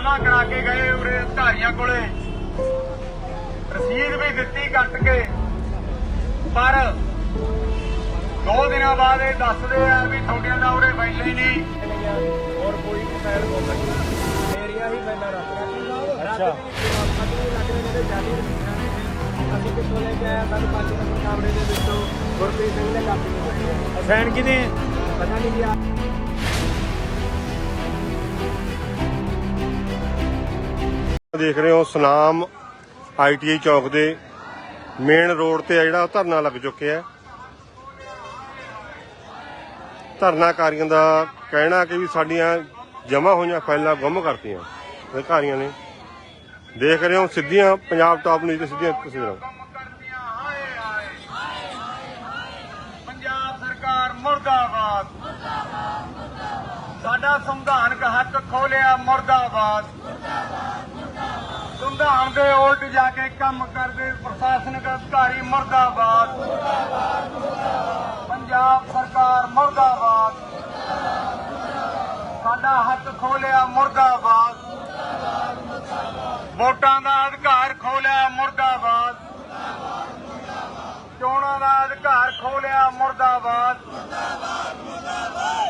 ਜਮਾ ਕਰਾ ਕੇ ਗਏ ਉਰੇ ਅਧਿਕਾਰੀਆਂ ਕੋਲੇ। ਰਸੀਦ ਵੀ ਦਿੱਤੀ ਕੱਟ ਕੇ। ਪਰ ਦੋ ਦਿਨਾਂ ਬਾਅਦ ਇਹ ਦੱਸਦੇ ਆ ਵੀ ਤੁਹਾਡੇ ਦਾ ਉਰੇ ਬੈਲੇ ਨਹੀਂ। ਹੋਰ ਕੋਈ ਫਾਇਰ ਹੋ ਸਕਦਾ ਮੇਰੀਆਂ ਹੀ ਬੈਲਾ ਰੱਖ ਅੱਛਾ। ਅਸੀਂ ਕਿਥੋਂ ਲੈ ਕੇ ਆਇਆ ਸਾਨੂੰ ਦੇ ਵਿੱਚੋਂ ਗੁਰਪ੍ਰੀਤ ਸਿੰਘ ਨੇ ਕਾਪੀ ਨੂੰ ਸੈਨ ਕਿਨੇ ਪਤਾ ਨਹੀਂ ਗਿਆ ਦੇਖ ਰਹੇ ਹੋ ਸੁਨਾਮ ਆਈਟੀਆਈ ਚੌਕ ਦੇ ਮੇਨ ਰੋਡ ਤੇ ਆ ਜਿਹੜਾ ਉਹ ਧਰਨਾ ਲੱਗ ਚੁੱਕਿਆ ਹੈ। ਧਰਨਾਕਾਰੀਆਂ ਦਾ ਕਹਿਣਾ ਕਿ ਵੀ ਸਾਡੀਆਂ ਜਮ੍ਹਾਂ ਹੋਈਆਂ ਫਾਈਲਾਂ ਗੁੰਮ ਕਰਤੀਆਂ ਅਧਿਕਾਰੀਆਂ ਨੇ। ਦੇਖ ਰਹੇ ਹੋ ਸਿੱਧੀਆਂ ਪੰਜਾਬ ਟਾਪ ਨਿਊਜ਼ ਤੇ ਸਿੱਧੀਆਂ ਤਸਵੀਰਾਂ। ਕੰਮ ਪੰਜਾਬ ਸਰਕਾਰ ਮੁਰਦਾਬਾਦ। ਸਾਡਾ ਸੰਵਿਧਾਨਕ ਹੱਕ ਖੋਲਿਆ ਮੁਰਦਾਬਾਦ। ਸੰਵਿਧਾਨ ਦੇ ਉਲਟ ਜਾ ਕੇ ਕੰਮ ਕਰਦੇ ਪ੍ਰਸ਼ਾਸਨਿਕ ਅਧਿਕਾਰੀ ਮੁਰਦਾਬਾਦ। ਪੰਜਾਬ ਸਰਕਾਰ ਮੁਰਦਾਬਾਦ। ਸਾਡਾ ਹੱਕ ਖੋਲਿਆ ਮੁਰਦਾਬਾਦ। ਵੋਟਾਂ ਦਾ ਅਧਿਕਾਰ ਖੋਲਿਆ ਮੁਰਦਾਬਾਦ। ਚੋਣਾਂ ਦਾ ਅਧਿਕਾਰ ਖੋਲਿਆ ਮੁਰਦਾਬਾਦ।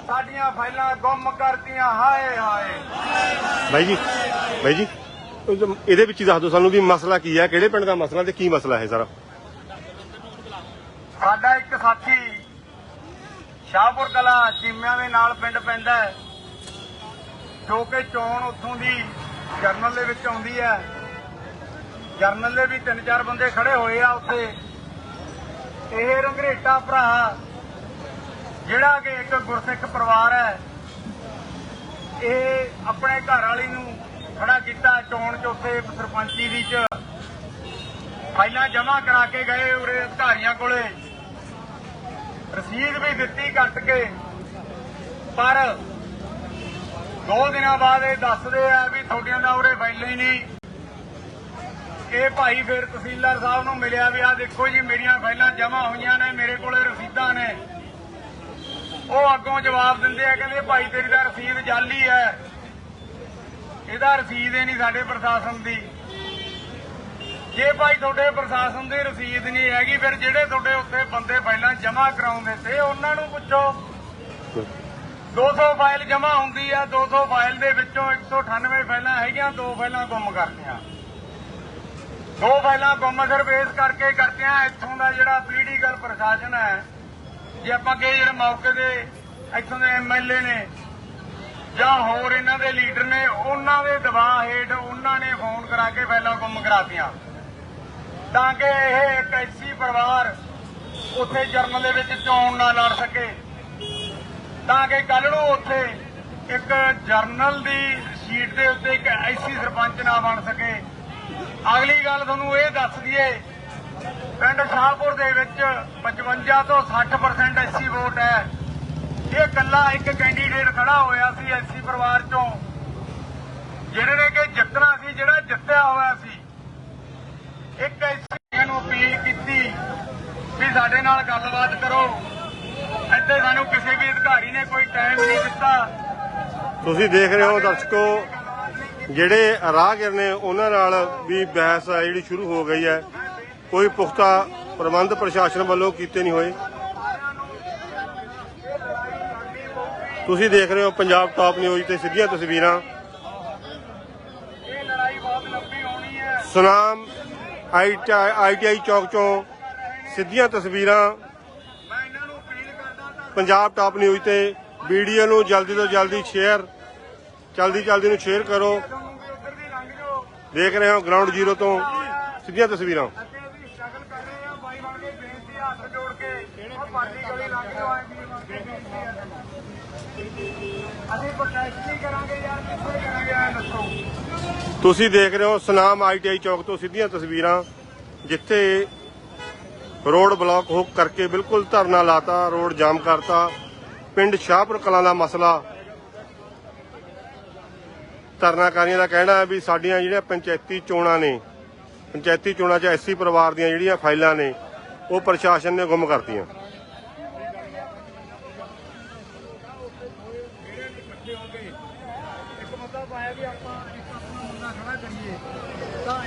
ਸਾਡੀਆਂ ਫਾਈਲਾਂ ਗੁੰਮ ਕਰਤੀਆਂ ਹਾਏ ਹਾਏ ਬਾਈ ਜੀ ਬਾਈ ਜੀ। ਇਹਦੇ ਵਿੱਚ ਹੀ ਦੱਸ ਦਿਓ ਸਾਨੂੰ ਵੀ ਮਸਲਾ ਕੀ ਹੈ ਕਿਹੜੇ ਪਿੰਡ ਦਾ ਮਸਲਾ ਤੇ ਕੀ ਮਸਲਾ ਹੈ ਸਾਰਾ? ਸਾਡਾ ਇੱਕ ਸਾਥੀ ਸ਼ਾਹਪੁਰ ਕਲਾ ਚੀਮਿਆਂ ਦੇ ਨਾਲ ਪਿੰਡ ਪੈਂਦਾ ਹੈ, ਜੋ ਕਿ ਚੋਣ ਉੱਥੋਂ ਦੀ ਜਰਨਲ ਦੇ ਵਿੱਚ ਆਉਂਦੀ ਹੈ। ਜਰਨਲ ਦੇ ਵੀ ਤਿੰਨ ਚਾਰ ਬੰਦੇ ਖੜੇ ਹੋਏ ਆ ਉੱਥੇ। ਇਹ ਰੰਗਰੇਟਾ ਭਰਾ, ਜਿਹੜਾ ਕਿ ਇੱਕ ਗੁਰਸਿੱਖ ਪਰਿਵਾਰ ਹੈ, ਇਹ ਆਪਣੇ ਘਰ ਵਾਲੀ ਨੂੰ ਖੜਾ ਕੀਤਾ ਚੋਣ ਚੌਥੇ ਸਰਪੰਚੀ ਦੀ ਚ ਫਾਈਲਾਂ ਜਮ੍ਹਾਂ ਕਰਾ ਕੇ ਗਏ ਉਰੇ ਅਧਿਕਾਰੀਆਂ ਕੋਲੇ। ਰਸੀਦ ਵੀ ਦਿੱਤੀ ਕੱਟ ਕੇ। ਪਰ ਦੋ ਦਿਨਾਂ ਬਾਅਦ ਇਹ ਦੱਸਦੇ ਆ ਵੀ ਤੁਹਾਡਿਆਂ ਦਾ ਉਰੇ ਫਾਈਲਾਂ ਹੀ ਨਹੀਂ। ਇਹ ਭਾਈ ਫਿਰ ਤਹਿਸੀਲਦਾਰ ਸਾਹਿਬ ਨੂੰ ਮਿਲਿਆ ਵੀ ਆ ਦੇਖੋ ਜੀ, ਮੇਰੀਆਂ ਫਾਈਲਾਂ ਜਮ੍ਹਾਂ ਹੋਈਆਂ ਨੇ, ਮੇਰੇ ਕੋਲੇ ਰਸੀਦਾਂ ਨੇ। ਉਹ ਅੱਗੋਂ ਜਵਾਬ ਦਿੰਦੇ ਆ, ਕਹਿੰਦੇ ਭਾਈ ਤੇਰੀ ਤਾਂ ਰਸੀਦ ਜਾਲੀ ਹੈ। ਇਹਦਾ ਰਸੀਦ ਹੀ ਨਹੀਂ ਸਾਡੇ ਪ੍ਰਸ਼ਾਸਨ ਦੀ। ਜੇ ਭਾਈ ਤੁਹਾਡੇ ਪ੍ਰਸ਼ਾਸਨ ਦੀ ਰਸੀਦ ਨਹੀਂ ਹੈਗੀ, ਫਿਰ ਜਿਹੜੇ ਤੁਹਾਡੇ ਉੱਤੇ ਬੰਦੇ ਪਹਿਲਾਂ ਜਮ੍ਹਾਂ ਕਰਾਉਂਦੇ ਤੇ ਉਹਨਾਂ ਨੂੰ ਪੁੱਛੋ। 200 ਫਾਈਲ ਜਮ੍ਹਾਂ ਹੁੰਦੀ ਆ 200 ਫਾਈਲ ਦੇ ਵਿੱਚੋਂ 198 ਫਾਈਲਾਂ ਹੈਗੀਆਂ, ਦੋ ਫਾਈਲਾਂ ਗੁੰਮ ਕਰਤੀਆਂ। ਦੋ ਫਾਈਲਾਂ ਗੁੰਮ ਸਿਰਫ ਇਸ ਕਰਕੇ ਕਰਤੀਆਂ, ਇੱਥੋਂ ਦਾ ਜਿਹੜਾ ਪੋਲੀਟੀਕਲ ਪ੍ਰਸ਼ਾਸਨ ਹੈ, ਜੇ ਆਪਾਂ ਕਹੇ ਜਿਹੜੇ ਮੌਕੇ ਦੇ, ਇੱਥੋਂ ਦੇ ਐਮਐਲਏ ਨੇ ਜਾਂ ਹੋਰ ਇਹਨਾਂ ਦੇ ਲੀਡਰ ਨੇ, ਉਹਨਾਂ ਦੇ ਦਬਾਅ ਹੇਠ ਉਹਨਾਂ ਨੇ ਫੋਨ ਕਰਾ ਕੇ ਫਾਈਲਾਂ ਗੁੰਮ ਕਰਾਤੀਆਂ। ਤਾਂ ਕਿ ਇਹ ਇੱਕ ਐਸੀ ਪਰਿਵਾਰ ਉੱਥੇ ਜਰਨਲ ਦੇ ਵਿੱਚ ਚੋਣ ਨਾ ਲੜ ਸਕੇ। ਤਾਂ ਕਿ ਕੱਲ ਨੂੰ ਉੱਥੇ ਇੱਕ ਜਰਨਲ ਦੀ ਸੀਟ ਦੇ ਉੱਤੇ ਇੱਕ ਐਸੀ ਸਰਪੰਚ ਨਾ ਬਣ ਸਕੇ। ਅਗਲੀ ਗੱਲ ਤੁਹਾਨੂੰ ਇਹ ਦੱਸ ਦਈਏ, ਪਿੰਡ ਸ਼ਾਹਪੁਰ ਦੇ ਵਿੱਚ 55 ਤੋਂ 60% ਐਸੀ ਵੋਟ ਹੈ। ਇਹ ਕੱਲਾ ਇੱਕ ਕੈਂਡੀਡੇਟ ਖੜਾ ਹੋਇਆ ਸੀ ਐਸੀ ਪਰਿਵਾਰ ਚੋਂ ਜਿਹੜੇ ਨੇ ਕਿ ਜਿੱਤਣਾ ਸੀ ਜਿਹੜਾ ਜਿੱਤਿਆ ਹੋਇਆ ਸੀ। ਇੱਕ ਐਸੀ ਨੂੰ ਅਪੀਲ ਕੀਤੀ ਵੀ ਸਾਡੇ ਨਾਲ ਗੱਲਬਾਤ ਕਰੋ। ਇੱਥੇ ਸਾਨੂੰ ਕਿਸੇ ਵੀ ਅਧਿਕਾਰੀ ਨੇ ਕੋਈ ਟਾਈਮ ਨਹੀਂ ਦਿੱਤਾ। ਤੁਸੀਂ ਦੇਖ ਰਹੇ ਹੋ ਦਰਸ਼ਕੋ ਜਿਹੜੇ ਰਾਹਗੀਰ ਨੇ ਉਹਨਾਂ ਨਾਲ ਵੀ ਬਹਿਸ ਹੈ ਜਿਹੜੀ ਸ਼ੁਰੂ ਹੋ ਗਈ ਹੈ। ਕੋਈ ਪੁਖਤਾ ਪ੍ਰਬੰਧ ਪ੍ਰਸ਼ਾਸਨ ਵੱਲੋਂ ਕੀਤੇ ਨਹੀਂ ਹੋਏ। ਤੁਸੀਂ ਦੇਖ ਰਹੇ ਹੋ ਪੰਜਾਬ ਟਾਪ ਨਿਊਜ਼ ਤੇ ਸਿੱਧੀਆਂ ਤਸਵੀਰਾਂ। ਇਹ ਲੜਾਈ ਬਹੁਤ ਲੰਬੀ ਹੋਣੀ ਹੈ ਸੁਨਾਮ ਆਈਟੀਆਈ ਚੌਕ ਚੋਂ ਸਿੱਧੀਆਂ ਤਸਵੀਰਾਂ। ਮੈਂ ਇਹਨਾਂ ਨੂੰ ਅਪੀਲ ਕਰਦਾ ਪੰਜਾਬ ਟਾਪ ਨਿਊਜ਼ ਤੇ ਵੀਡੀਓ ਨੂੰ ਜਲਦੀ ਤੋਂ ਜਲਦੀ ਸ਼ੇਅਰ ਜਲਦੀ ਜਲਦੀ ਨੂੰ ਸ਼ੇਅਰ ਕਰੋ। ਦੇਖ ਰਹੇ ਹੋ ਗਰਾਊਂਡ ਜ਼ੀਰੋ ਤੋਂ ਸਿੱਧੀਆਂ ਤਸਵੀਰਾਂ ਅੱਗੇ ਵੀ ਸਟਰਗਲ ਕਰ ਰਹੇ ਆ, ਬਾਈ ਬਣ ਕੇ ਬੇਨਤੀ ਹੱਥ ਜੋੜ ਕੇ। ਉਹ ਪਾਰਟੀ ਗਲੀ ਲੰਘ ਜਾਓ ਐ ਵੀਰ ਬਣ ਕੇ। ਬੇਨਤੀ ਆ ਅਸੀਂ ਪ੍ਰੋਟੈਸਟ ਨਹੀਂ ਕਰਾਂਗੇ ਯਾਰ, ਕਿੱਥੇ ਕਰਾਂਗੇ ਐ ਦੱਸੋ। ਤੁਸੀਂ ਦੇਖ ਰਹੇ ਹੋ ਸੁਨਾਮ ਆਈਟੀਆਈ ਚੌਕ ਤੋਂ ਸਿੱਧੀਆਂ ਤਸਵੀਰਾਂ, ਜਿੱਥੇ ਰੋਡ ਬਲਾਕ ਹੋ ਕਰਕੇ ਬਿਲਕੁਲ ਧਰਨਾ ਲਾਤਾ, ਰੋਡ ਜਾਮ ਕਰਤਾ। ਪਿੰਡ ਸ਼ਾਹਪੁਰ ਕਲਾਂ ਦਾ ਮਸਲਾ। ਧਰਨਾਕਾਰੀਆਂ ਦਾ ਕਹਿਣਾ ਹੈ ਵੀ ਸਾਡੀਆਂ ਜਿਹੜੀਆਂ ਪੰਚਾਇਤੀ ਚੋਣਾਂ ਨੇ ਪੰਚਾਇਤੀ ਚੋਣਾਂ 'ਚ ਐਸੀ ਪਰਿਵਾਰ ਦੀਆਂ ਜਿਹੜੀਆਂ ਫਾਈਲਾਂ ਨੇ, ਉਹ ਪ੍ਰਸ਼ਾਸਨ ਨੇ ਗੁੰਮ ਕਰਤੀਆਂ।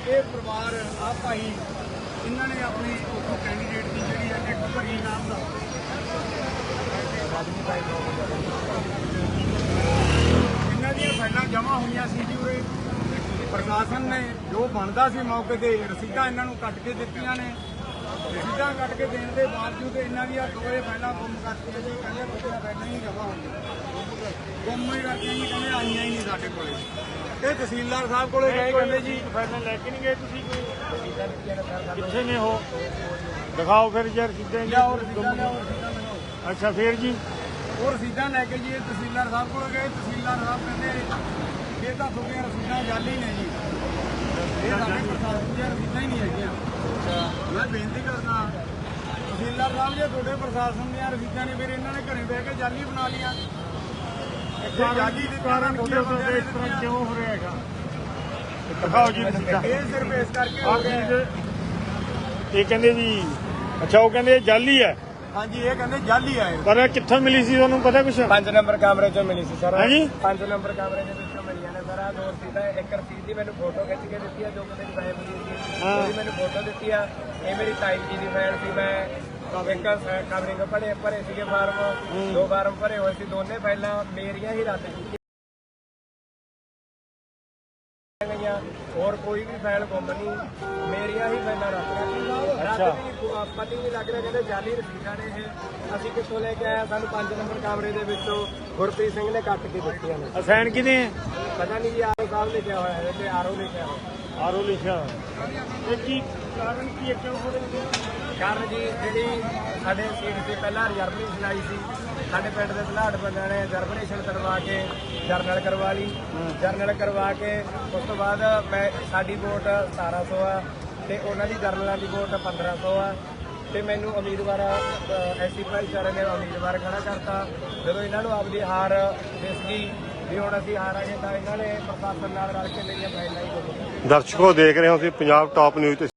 ਇਹ ਪਰਿਵਾਰ ਆ ਭਾਈ, ਇਹਨਾਂ ਨੇ ਆਪਣੀ ਉੱਥੋਂ ਕੈਂਡੀਡੇਟ ਦੀ ਜਿਹੜੀ ਹੈ, ਇੱਕ ਭਰੀ ਨਾਮ ਦਾ ਇਹਨਾਂ ਦੀਆਂ ਫਾਈਲਾਂ ਜਮ੍ਹਾਂ ਹੋਈਆਂ ਸੀ ਜੀ ਪ੍ਰਸ਼ਾਸਨ ਨੇ ਜੋ ਬਣਦਾ ਸੀ ਮੌਕੇ ਤੇ ਰਸੀਦਾਂ ਇਹਨਾਂ ਨੂੰ ਕੱਟ ਕੇ ਦਿੱਤੀਆਂ ਨੇ। ਰਸੀਦਾਂ ਕੱਟ ਕੇ ਦੇਣ ਦੇ ਬਾਵਜੂਦ ਇਹਨਾਂ ਦੀਆਂ ਦੋਏ ਫਾਈਲਾਂ ਗੁੰਮ ਕਰਤੀਆਂ ਜੀ। ਕਹਿੰਦੇ ਬੱਚਿਆਂ ਫਾਈਲਾਂ ਹੀ ਜਮ੍ਹਾਂ ਹੋਈਆਂ ਗੁੰਮ ਹੀ ਕਰਤੀਆਂ ਜੀ ਕਹਿੰਦੇ ਆਈਆਂ ਹੀ ਨਹੀਂ ਸਾਡੇ ਕੋਲੇ। ਇਹ ਤਹਿਸੀਲਦਾਰ ਸਾਹਿਬ ਕੋਲੇ ਗਏ ਕਹਿੰਦੇ ਜੀ ਫਾਈਲਾਂ ਲੈ ਕੇ ਨਹੀਂ ਗਏ ਤੁਸੀਂ? ਕੋਈ ਕਿੱਥੇ ਨੇ ਉਹ? ਦਿਖਾਓ ਫਿਰ ਯਾਰ ਕਿੱਦਾਂ ਲਿਆਓ ਅੱਛਾ ਫਿਰ ਜੀ। ਉਹ ਰਸੀਦਾਂ ਲੈ ਕੇ ਜੀ ਇਹ ਤਹਿਸੀਲਦਾਰ ਸਾਹਿਬ ਕੋਲ ਗਏ। ਤਹਿਸੀਲਦਾਰ ਸਾਹਿਬ ਕਹਿੰਦੇ ਇਹ ਤਾਂ ਤੁਹਾਡੀਆਂ ਰਸੀਦਾਂ ਜਾਲੀ ਨੇ ਜੀ। ਇਹ ਸਾਡੇ ਪ੍ਰਸ਼ਾਸਨ ਦੀਆਂ ਰਸੀਦਾਂ ਹੀ ਨਹੀਂ ਹੈਗੀਆਂ। ਮੈਂ ਬੇਨਤੀ ਕਰਦਾ ਤਹਿਸੀਲਦਾਰ ਸਾਹਿਬ ਜੇ ਤੁਹਾਡੇ ਪ੍ਰਸ਼ਾਸਨ ਦੀਆਂ ਰਸੀਦਾਂ ਨੇ ਫਿਰ ਇਹਨਾਂ ਨੇ ਘਰੇ ਬਹਿ ਕੇ ਜਾਲੀ ਬਣਾ ਲੀਆਂ ਇਹ ਜਾਲੀ ਦੇ ਕਾਰਨ ਤੁਹਾਡੇ ਉੱਤੇ ਇਸ ਤਰ੍ਹਾਂ ਕਿਉਂ ਹੋ ਰਿਹਾ ਹੈਗਾ? ਦਿਖਾਓ ਜੀ ਰਸੀਦਾਂ। ਇਹ ਸਿਰਫ ਇਸ ਕਰਕੇ ਹੋ ਆਹ ਰਿਹਾ ਹੈ। ਚੀਜ਼ ਇਹ ਕਹਿੰਦੇ ਜੀ ਅੱਛਾ ਉਹ ਕਹਿੰਦੇ ਜਾਲੀ ਹੈ। ਹਾਂਜੀ ਇਹ ਕਹਿੰਦੇ ਜਾਲੀ ਆਏ ਪਰ ਇਹ ਕਿੱਥੋਂ ਮਿਲੀ ਸੀ ਤੁਹਾਨੂੰ ਪਤਾ ਕੁਛ? ਪੰਜ ਨੰਬਰ ਕਮਰੇ ਚੋਂ ਮਿਲੀ ਸੀ ਸਰ। ਹਾਂਜੀ? ਪੰਜ ਨੰਬਰ ਕਮਰੇ ਦੇ ਵਿੱਚੋਂ ਮਿਲੀਆਂ ਨੇ ਸਰ ਆਹ ਦੋ ਰਸੀਦਾਂ ਇੱਕ ਰਸੀਦ ਦੀ ਮੈਨੂੰ ਫੋਟੋ ਖਿੱਚ ਕੇ ਦਿੱਤੀ ਆ ਜੋ ਕਿ ਮੇਰੀ ਵਾਈਫ ਦੀ ਸੀ। ਉਹਦੀ ਮੈਨੂੰ ਫੋਟੋ ਦਿੱਤੀ ਆ। ਇਹ ਮੇਰੀ ਤਾਈ ਜੀ ਦੀ ਫਾਈਲ ਸੀ ਮੈਂ ਇੱਕ ਕਮਰੇ ਕੋ ਭਰੇ ਭਰੇ ਸੀਗੇ ਫਾਰਮ ਦੋ ਫਾਰਮ ਭਰੇ ਹੋਏ ਸੀ ਦੋਨੇ ਫਾਈਲਾਂ ਮੇਰੀਆਂ ਹੀ ਰੱਦ ਹੋਰ ਕੋਈ ਵੀ ਫਾਈਲ ਗੁੰਮ ਨਹੀਂ। ਮੇਰੀਆਂ ਹੀ ਫਾਈਲਾਂ ਰੱਖ ਰੱਖ ਅੱਛਾ। ਵੀ ਪਤਾ ਹੀ ਨਹੀਂ ਲੱਗ ਰਿਹਾ ਕਹਿੰਦੇ ਜਾਲੀ ਰਸੀਦਾਂ ਨੇ ਇਹ। ਅਸੀਂ ਕਿੱਥੋਂ ਲੈ ਕੇ ਆਏ ਸਾਨੂੰ 5 ਨੰਬਰ ਕਮਰੇ ਦੇ ਵਿੱਚੋਂ ਗੁਰਪ੍ਰੀਤ ਸਿੰਘ ਨੇ ਕੱਟ ਕੇ ਦਿੱਤੀਆਂ ਨੇ। ਅਸਾਈਨ ਕਿਹਦੇ ਹੈ ਪਤਾ ਨਹੀਂ ਜੀ ਆਰੋ ਸਾਹਿਬ ਲਿਖਿਆ ਹੋਇਆ ਹੈ ਤੇ ਆਰੋ ਲਿਖਿਆ ਹੋਇਆ ਆਰੋ ਲਿਖਿਆ। ਇਹ ਕੀ ਕਾਰਨ ਕੀ ਹੈ? ਕਿਉਂ ਹੋ ਰਿਹਾ? ਕਾਰਨ ਜੀ, ਜਿਹੜੀ ਸਾਡੇ ਸੀਟ ਤੇ ਪਹਿਲਾਂ ਰਿਜ਼ਰਵੇਸ਼ਨ ਆਈ ਸੀ, ਸਾਡੇ ਪਿੰਡ ਦੇ ਬਲਾਡ ਬੰਦਿਆਂ ਨੇ ਰਿਜ਼ਰਵੇਸ਼ਨ ਕਰਵਾ ਕੇ ਜਰਨਲ ਕਰਵਾ ਲਈ। ਜਰਨਲ ਕਰਵਾ ਕੇ ਉਸ ਤੋਂ ਬਾਅਦ ਮੈਂ, ਸਾਡੀ ਵੋਟ 1700 ਆ ਤੇ ਉਹਨਾਂ ਦੀ ਜਰਨਲਾਂ ਦੀ ਵੋਟ 1500 ਆ। ਤੇ ਮੈਨੂੰ ਉਮੀਦਵਾਰ ਐਸੀ ਭਾਈਚਾਰੇ ਨੇ ਉਮੀਦਵਾਰ ਖੜਾ ਕਰਤਾ। ਜਦੋਂ ਇਹਨਾਂ ਨੂੰ ਆਪਦੀ ਹਾਰ ਦਿਸ ਗਈ, ਵੀ ਹੁਣ ਅਸੀਂ ਹਾਰਾਂਗੇ ਤਾਂ ਇਹਨਾਂ ਨੇ ਪ੍ਰਸ਼ਾਸਨ ਨਾਲ ਰਲ ਕੇ ਮੇਰੀਆਂ ਫਾਈਲਾਂ ਹੀ ਦਰਸ਼ਕੋ ਦੇਖ ਰਹੇ ਹੋ ਤੁਸੀਂ ਪੰਜਾਬ ਟਾਪ ਨਿਊਜ਼ ਤੇ